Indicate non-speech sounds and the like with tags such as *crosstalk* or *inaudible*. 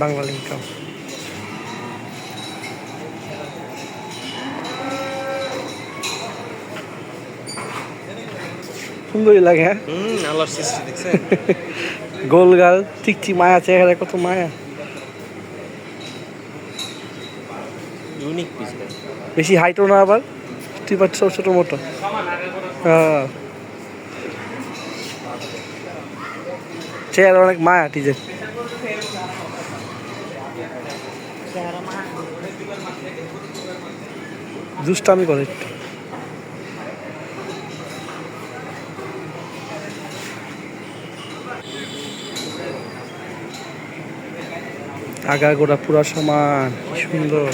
বাংলা লিঙ্কটাও সুন্দরই লাগে হ্যাঁ? আল্লাহর সৃষ্টি দেখছেন? *laughs* গোল গাল ঠিকছি মায়া চেহারা কত মায়া। ইউনিক পিস বেশি হাইটও না আবার তুই পাচ্ছ ছোটো মোটো। হ্যাঁ। চেহারা অনেক মায়া টিজের দুষ্টামি করে। একটু আগা গোড়া পুরা সমান সুন্দর।